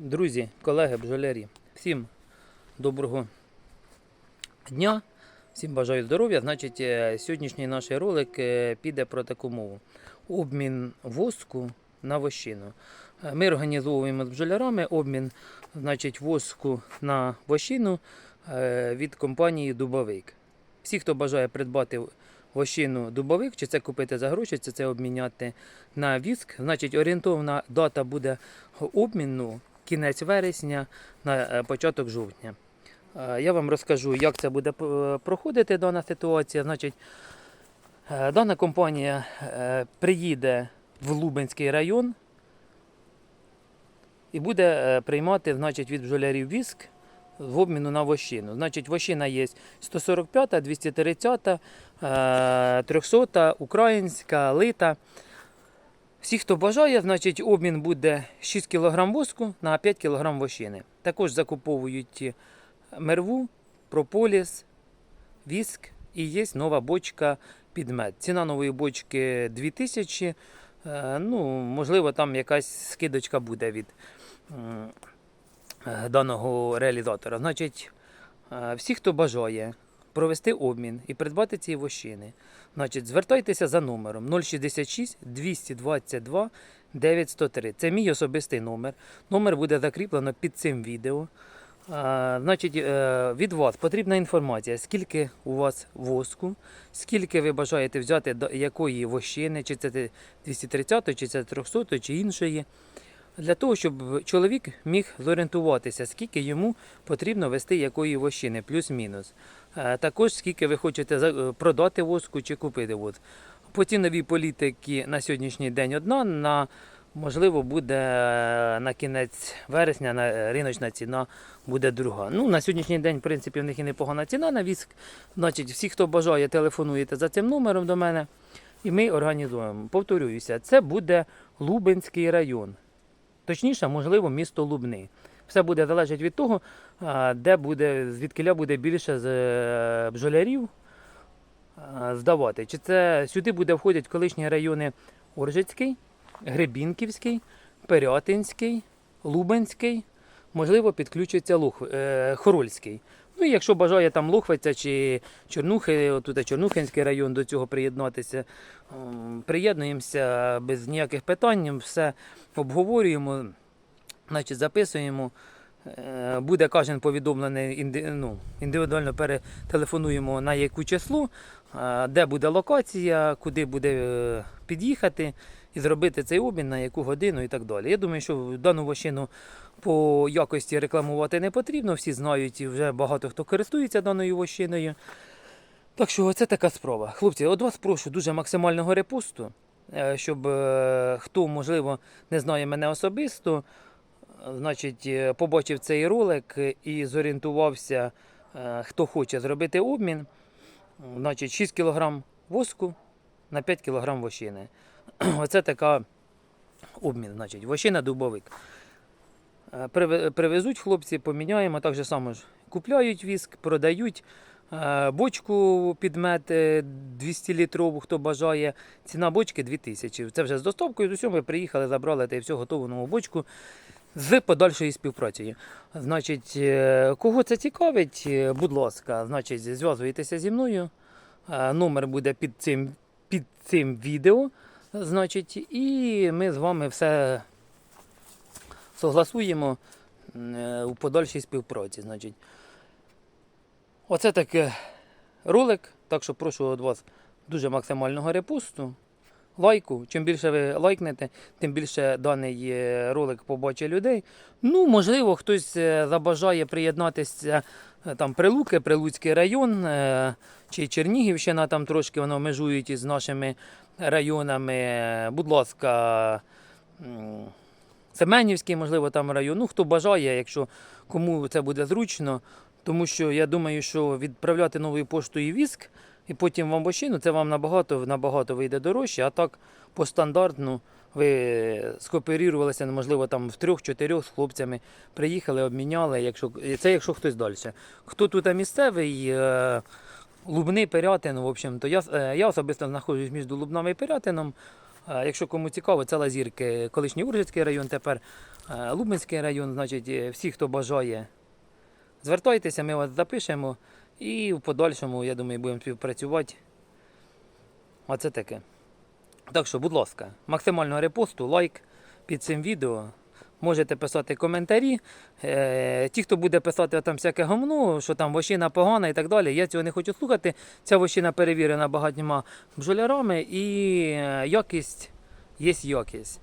Друзі, колеги, бджолярі, всім доброго дня, всім бажаю здоров'я. Значить, е, сьогоднішній наш ролик е, піде про таку мову. Обмін воску на вощину. Е, Ми організовуємо з бджолярами обмін значить, воску на вощину від компанії Дубовик. Всі, хто бажає придбати вощину Дубовик, чи це купити за гроші, чи це обміняти на віск, значить орієнтовна дата буде обміну кінець вересня на е, початок жовтня. Е, Я вам розкажу, як це буде е, проходити дана ситуація. Значить, дана компанія приїде в Лубенський район і буде приймати значить, від бджолярів віск в обміну на вощину. Значить, вощина є 145, 230, е, 300, українська, лита. Всі, хто бажає, значить обмін буде 6 кг воску на 5 кг вощини. Також закуповують мерву, прополіс, віск і є нова бочка під мед. Ціна нової бочки 2000. Е, Ну, можливо, там якась скидочка буде від е, даного реалізатора. Значить, е, всі, хто бажає провести обмін і придбати ці вощини, значить, звертайтеся за номером 066 222 903. Це мій особистий номер. Номер буде закріплено під цим відео. А, значить, е, від вас потрібна інформація, скільки у вас воску, скільки ви бажаєте взяти до якої вощини, чи це 230, чи це 300, чи іншої. Для того, щоб чоловік міг зорієнтуватися, скільки йому потрібно вести якої вощини, плюс-мінус. Е, Також скільки ви хочете е, продати воску чи купити воск. По ціновій політики на сьогоднішній день одна, на можливо буде е, на кінець вересня на риночна ціна буде друга. Ну, на сьогоднішній день, в принципі, в них і непогана ціна на віск. Значить, всі, хто бажає, телефонуєте за цим номером до мене. І ми організуємо. Повторююся, це буде Лубенський район. Точніше, можливо, місто Лубни. Все буде залежати від того, де буде, звідкиля буде більше з е, бджолярів здавати. Чи це сюди буде входять колишні райони Оржицький, Гребінківський, Пирятинський, Лубенський, можливо, підключиться е, Хорольський. Ну, якщо бажає там Лухвиця чи Чорнухи, отут Чорнухинський район до цього приєднатися, приєднуємося без ніяких питань, все обговорюємо, значить, записуємо. Е, Буде кожен повідомлений ну, індивідуально перетелефонуємо на яку число, е, де буде локація, куди буде е, під'їхати і зробити цей обмін, на яку годину і так далі. Я думаю, що дану вощину по якості рекламувати не потрібно. Всі знають і вже багато хто користується даною вощиною. Так що це така справа. Хлопці, от вас прошу дуже максимального репосту, е, щоб е, хто, можливо, не знає мене особисто, е, значить, побачив цей ролик і зорієнтувався, хто хоче зробити обмін. Значить, 6 кг воску на 5 кг вощини. Оце така обмін, значить, вощина дубовик. Е, Привезуть хлопці, поміняємо, так же само ж купляють віск, продають. Е, Бочку під мед е, 200 літрову, хто бажає. Ціна бочки 2000. Це вже з доставкою. З усього ми приїхали, забрали та і все готову нову бочку з подальшою співпрацею. Значить, кого це цікавить, будь ласка, значить, зв'язуйтеся зі мною. Номер буде під цим, під цим відео. Значить, і ми з вами все согласуємо е, у подальшій співпраці. Значить, оце таке ролик. Так що прошу від вас дуже максимального репосту, лайку. Чим більше ви лайкнете, тим більше даний ролик побачить людей. Ну, можливо, хтось е, забажає приєднатися е, там Прилуки, Прилуцький район чи Чернігівщина, там трошки воно межують із нашими районами. Е, Будь ласка. Семенівський, можливо, там район. Ну, хто бажає, якщо кому це буде зручно. Тому що я думаю, що відправляти новою поштою віск і потім вам вощину, це вам набагато набагато вийде дорожче, а так по стандартну ви скооперувалися, можливо, там в трьох-чотирьох з хлопцями приїхали, обміняли. Якщо, це якщо хтось далі. Хто тут місцевий, е, Лубни, Пирятин, в общем, то я, е, я особисто знаходжусь між Лубнами і Пирятином. Е, Якщо кому цікаво, це Лазірки, колишній Уржицький район, тепер е, Лубенський район. Значить, всі, хто бажає, звертайтеся, ми вас запишемо і в подальшому, я думаю, будемо співпрацювати. Оце таке. Так що, будь ласка, максимального репосту, лайк під цим відео. Можете писати коментарі. Е, ті, хто буде писати там всяке гомно, що там вощина погана і так далі, я цього не хочу слухати. Ця вощина перевірена багатьма бджолярами і е, якість є якість.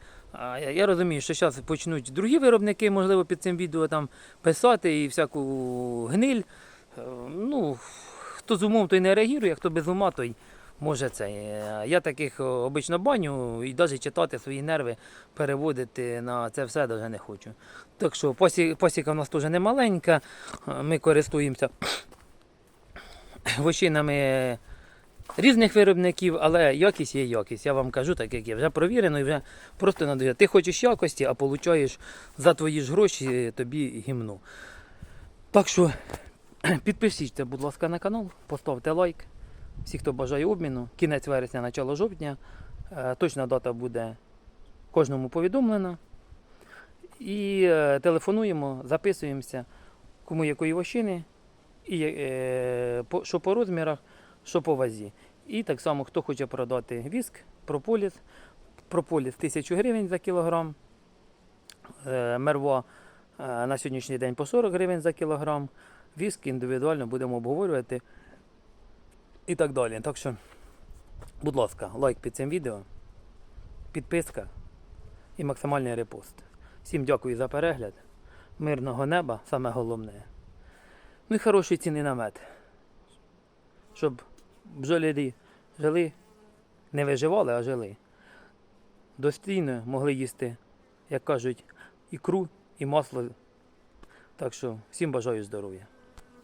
Я, розумію, що зараз почнуть другі виробники, можливо, під цим відео там писати і всяку гниль. Е, Ну, хто з умом, той не реагує, хто без ума, той може це. Е, Я таких обично баню і навіть читати свої нерви, переводити на це все навіть не хочу. Так що пасіка в нас теж не маленька, е, ми користуємося вощинами різних виробників, але якість є якість. Я вам кажу, так як є. Вже провірено і вже просто надає. Ти хочеш якості, а получаєш за твої ж гроші тобі гімну. Так що підпишіться, будь ласка, на канал, поставте лайк. Всі, хто бажає обміну, кінець вересня, начало жовтня. Е, Точна дата буде кожному повідомлена. І е, телефонуємо, записуємося, кому якої вощини, і, е, що по розмірах, що по вазі. І так само, хто хоче продати віск, прополіс. Прополіс 1000 гривень за кілограм. Мерво на сьогоднішній день по 40 гривень за кілограм. Віск індивідуально будемо обговорювати і так далі. Так що, будь ласка, лайк під цим відео, підписка і максимальний репост. Всім дякую за перегляд. Мирного неба, саме головне. Ну і хорошої ціни на мед. Щоб бджолярі жили, не виживали, а жили. Достійно могли їсти, як кажуть, ікру і масло. Так що всім бажаю здоров'я.